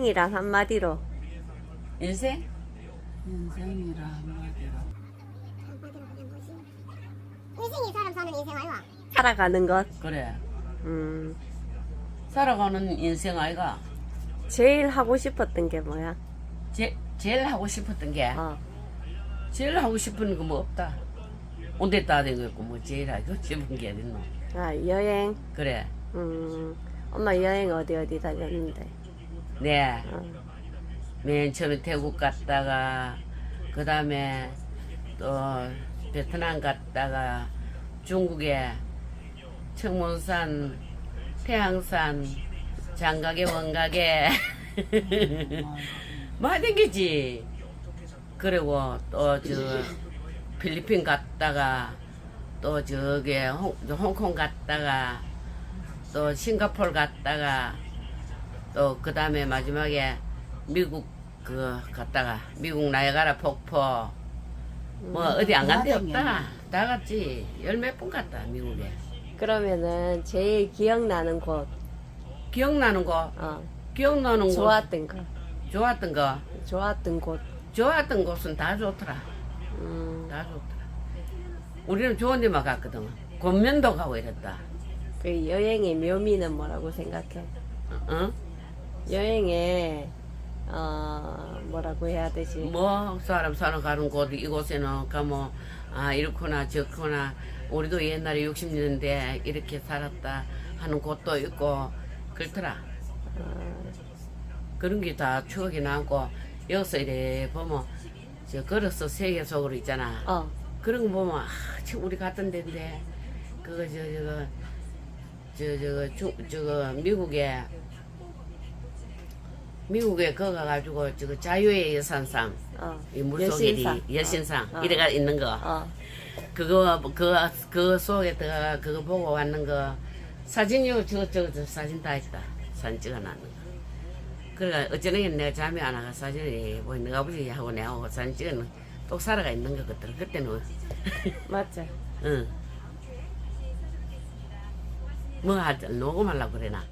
인생이란 한마디로 인생? 인생이라 한마디로 인생이 사람 사는 인생 아이가 살아가는 것. 그래. 음, 살아가는 인생 아이가 제일 하고 싶었던 게 뭐야? 제, 제일 하고 싶었던 게 어, 제일 하고 싶은 거 뭐 없다. 온데 따된 거 있고 뭐 제일 하고 싶은 게 어딨노. 아 여행. 그래. 음, 엄마 여행 어디 어디 다녔는데? 네. 어, 맨 처음에 태국 갔다가 그 다음에 또 베트남 갔다가 중국에 청문산, 태항산, 장가게, 원가게 많이 댕기지. 그리고 또 저 필리핀 갔다가 또 저기 홍, 홍콩 갔다가 또 싱가포르 갔다가 또 그 다음에 마지막에 미국 그 갔다가 미국 나이가라 폭포 뭐 어디 안 간 데 없다. 다 갔지. 열 몇 번 갔다 미국에. 그러면은 제일 기억나는 곳, 기억나는 거 어, 기억나는 곳? 좋았던 거, 좋았던 거? 좋았던 곳. 좋았던 곳은 다 좋더라. 음, 다 좋더라. 우리는 좋은 데만 갔거든. 권면도 가고 이랬다. 그 여행의 묘미는 뭐라고 생각해? 어? 여행에 어 뭐라고 해야 되지? 뭐 사람 살아가는 곳 이곳에는 가뭐 아 이렇구나 저렇구나. 우리도 옛날에 60년대 이렇게 살았다 하는 곳도 있고 그렇더라. 그런 게 다 추억이 나고 여기서 이래 보면 저 걸어서 세계 속으로 있잖아. 어, 그런 거 보면 아 참 우리 갔던 데인데. 그거 저 저거 저 저거 중 저거 미국에 미국에 거 가 가지고 저거 자유의 여산상 어, 이 물속에 여신상. 여신상 어, 어. 이래가 있는 거. 어, 그거 그거 그 속에 들어가 그거 보고 왔는 거. 사진요 저거 저거 저 사진 다 있다. 사진 찍어놨는 거. 그러니까 어쩌면 내가 잠이 안 와가 사진이 뭐 내가 아버지 하고 내하고 사진 찍어는 또 살아가 있는 거 같더라 그때는. 맞죠? 응. 뭐 하자 녹음하려고 그래나